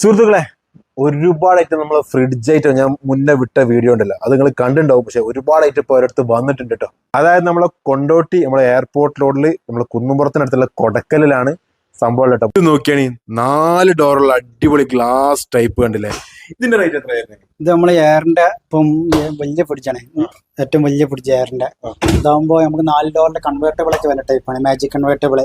സുഹൃത്തുക്കളെ ഒരുപാട് ഐറ്റം നമ്മൾ ഫ്രിഡ്ജ് ഐറ്റം ഞാൻ മുന്നേ വിട്ട വീഡിയോ ഉണ്ടല്ലോ. അത് നിങ്ങൾ കണ്ടിട്ടുണ്ടാവും. പക്ഷെ ഒരുപാട് ഐറ്റം ഇപ്പോൾ ഒരിടത്ത് വന്നിട്ടുണ്ട് കേട്ടോ. അതായത് നമ്മളെ കൊണ്ടോട്ടി നമ്മളെ എയർപോർട്ട് റോഡിൽ നമ്മളെ കുന്നുംപുറത്തിനടുത്തുള്ള കൊടക്കലിലാണ് സംഭവം കേട്ടോ. ഇത് നോക്കിയാണ് നാല് ഡോറുള്ള അടിപൊളി ഗ്ലാസ് ടൈപ്പ് കണ്ടില്ലേ? ഇതിന്റെ റേറ്റ് എത്രയായിരുന്നു? ഇത് നമ്മളെ എയറിന്റെ ഇപ്പം വലിയ ഫ്രിഡ്ജാണ് ഏറ്റവും വലിയ ഫ്രിഡ്ജ് എയറിന്റെ. ഇതാകുമ്പോൾ നമുക്ക് നാല് ഡോറിന്റെ കൺവേർട്ടബിൾ ഒക്കെ വല്ല ടൈപ്പാണ് മാജിക് കൺവേർട്ടബിൾ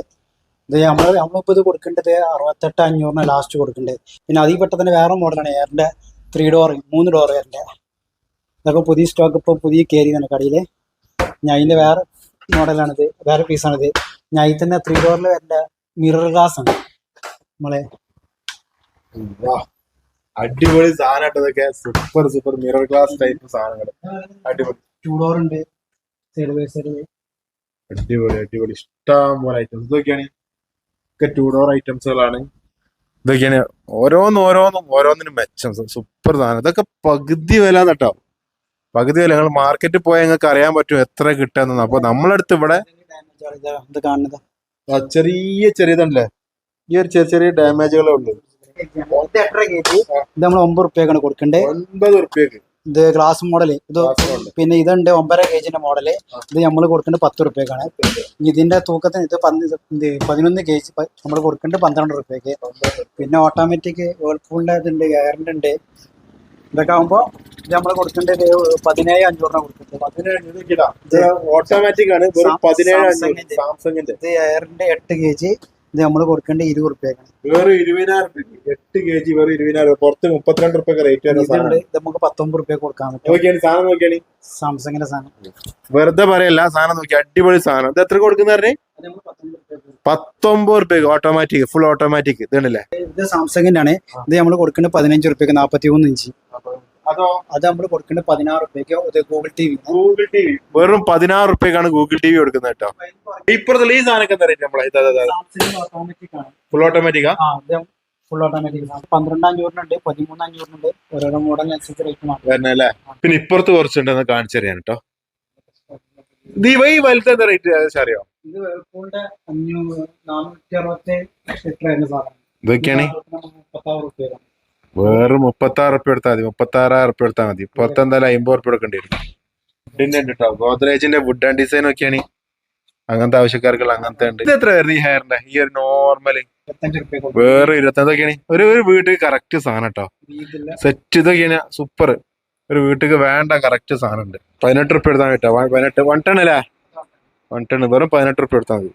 ഇത് നമ്മൾ നമ്മളിപ്പോൾ ഇത് കൊടുക്കേണ്ടത് അറുപത്തെട്ട് അഞ്ഞൂറിന് ലാസ്റ്റ് കൊടുക്കേണ്ടത്. പിന്നെ അതിൽ പെട്ടതിന് വേറെ മോഡലാണ് എയറിന്റെ ത്രീ ഡോർ മൂന്ന് ഡോർ എയറിന്റെ ഇതൊക്കെ പുതിയ സ്റ്റോക്ക് ഇപ്പോൾ പുതിയ കയറി തന്നെ കടയിൽ ഞാൻ അതിന്റെ വേറെ മോഡലാണിത് വേറെ പീസാണിത് ഞാൻ ഇതിൽ തന്നെ ത്രീ ഡോറിൽ വരേണ്ട മിറർ ഗ്ലാസ് ആണ്. നമ്മളെ. അടിപൊളി സാധനമായിട്ടതൊക്കെ super super mirror glass type സാധനങ്ങൾ അടിപൊളി. ടു ഡോർ ഉണ്ട്. സൈഡ് ബൈ സൈഡ് അടിപൊളി അടിപൊളി. ഇഷ്ടം പോലെ ഐറ്റംസ് ഇതൊക്കെയാണ് ഒക്കെ ടൂ ഡോർ ഐറ്റംസുകളാണ് ഇതൊക്കെയാണ് ഓരോന്ന് ഓരോന്നും ഓരോന്നിനും മെച്ചം. സൂപ്പർ സാധനം. ഇതൊക്കെ പകുതി വില കേട്ടോ പകുതി വില. നിങ്ങൾ മാർക്കറ്റിൽ പോയാൽ നിങ്ങൾക്ക് അറിയാൻ പറ്റും എത്ര കിട്ടാന്ന് അപ്പൊ നമ്മളടുത്ത് ഇവിടെ ചെറിയ ചെറിയതല്ലേ ഈ ഒരു ചെറിയ ചെറിയ ഡാമേജുകളേ ഉള്ളൂ. ഇത് നമ്മൾ ഒമ്പത് റുപ്യക്കാണ് കൊടുക്കണ്ടേ? ഒൻപത് ഉറുപ്പ്യക്ക്. ഇത് ഗ്ലാസ് മോഡൽ ഇത് പിന്നെ ഇതുണ്ട് ഒമ്പര കെ ജിന്റെ മോഡൽ ഇത് നമ്മൾ കൊടുക്കേണ്ടത് പത്ത് റുപ്യക്കാണ്. ഇതിന്റെ തൂക്കത്തിന് ഇത് പതിനൊന്ന് കെ ജി നമ്മൾ കൊടുക്കേണ്ടത് പന്ത്രണ്ട് റുപ്യക്ക്. പിന്നെ ഓട്ടോമാറ്റിക് വേൾപൂളിന്റെ ഇതുണ്ട് എയറിന്റെ ഉണ്ട് ഇതൊക്കെ ആകുമ്പോ ഇത് നമ്മൾ കൊടുക്കേണ്ടത് പതിനേഴ് അഞ്ഞൂറിനാണ് കൊടുക്കുന്നത്. ഓട്ടോമാറ്റിക് ആണ്. സാംസങ്ങിന്റെ. ഇത് എയറിന്റെ എട്ട് കെ ജി ഇത് നമ്മൾ കൊടുക്കേണ്ട ഇരുപത് റുപ്യക്കാണ്. വേറെ ഇരുപതിനായിരം രൂപ എട്ട് കെ ജി വേറെ ഇരുപതിനായിരം പുറത്ത് മുപ്പത്തിരണ്ട് റുപ്യ റേറ്റ് ഇതുണ്ട് ഇത് നമുക്ക് പത്തൊമ്പത് റുപ്യ കൊടുക്കാൻ പറ്റും. സാധനം നോക്കിയാണ് സാംസങ്ങിന്റെ സാധനം. വെറുതെ പറയല്ല സാധനം നോക്കി അടിപൊളി സാധനം. ഇത് എത്ര കൊടുക്കുന്ന പത്തൊമ്പത് റുപ്യ ഓട്ടോമാറ്റിക് ഫുൾ ഓട്ടോമാറ്റിക് ഇതാണല്ലേ ഇത് സാംസങ്ങിന്റെ ആണ് ഇത് നമ്മൾ കൊടുക്കേണ്ടത് പതിനഞ്ച് റുപ്യക്ക് നാൽപ്പത്തി മൂന്ന് ഇഞ്ച്. അതോ അത് നമ്മൾ കൊടുക്കേണ്ടത് പതിനാറ് റുപ്യക്ക് Google T V Google T V വെറും പതിനാറ് റുപ്യക്കാണ് ഗൂഗിൾ ടി വി കൊടുക്കുന്നത് കേട്ടോ. ഇപ്പുറത്ത് ഈ സാധനമൊക്കെ എന്താ റേറ്റ് നമ്മളെ? ഓട്ടോമാറ്റിക് ആണ്. ഫുൾ ഓട്ടോമാറ്റിക്കാ ആ? ഫുൾ ഓട്ടോമാറ്റിക് പന്ത്രണ്ട് അഞ്ഞൂറിനുണ്ട് പതിമൂന്ന് അഞ്ഞൂറിനുണ്ട് ഓരോരോ മോഡലിനനുസരിച്ച് റേറ്റ് മാറും പിന്നെ ഇപ്പുറത്ത് കുറച്ചുണ്ടെന്ന് കാണിച്ചു തരാൻ കേട്ടോ ഈ വലുത് എന്താ റേറ്റ് ഏകദേശം അറിയോ? ഇത് വേൾപൂളിന്റെ അഞ്ഞൂറ് നാനൂറ്റി അറുപത്തി ലിറ്റർ സാധനം. ഇതൊക്കെയാണ്. മുപ്പത്താറ് റുപ്യ വേറെ മുപ്പത്തി ആറ് ഉറപ്പ് എടുത്താൽ മതി. മുപ്പത്തി ആറായിരം ഉറപ്പ് എടുത്താൽ മതി. പുറത്ത് എന്തായാലും അമ്പത് ഉറപ്പ് എടുക്കേണ്ടി വരും വുഡിന്റെ ഉണ്ട് കേട്ടോ ഗോദ്രേജിന്റെ വുഡ് ആൻഡ് ഡിസൈൻ ഒക്കെയാണ് അങ്ങനത്തെ ആവശ്യക്കാർക്കുള്ള അങ്ങനത്തെ ഉണ്ട്. ഇത് എത്ര വരുന്നത് ഈ ഹെയറിന്റെ ഈ ഒരു നോർമൽ വേറെ ഇരുപത്തൊക്കെയാണ് ഒരു ഒരു വീട്ടിൽ കറക്റ്റ് സാധനം കേട്ടോ സെറ്റ് ഇതൊക്കെയാണ് സൂപ്പർ ഒരു വീട്ടിൽ വേണ്ട കറക്റ്റ് സാധനം ഉണ്ട്. പതിനെട്ട് റുപ്യ എടുത്താൽ കേട്ടോ പതിനെട്ട് വൺ ടൺ അല്ലേ? വൺ ടൺ വെറും പതിനെട്ട് റുപ്യ എടുത്താൽ മതി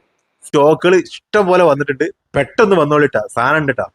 സ്റ്റോക്കുകൾ ഇഷ്ടം പോലെ വന്നിട്ടുണ്ട്. പെട്ടെന്ന് വന്നോളിട്ടാ. സാധനം ഉണ്ട് കേട്ടോ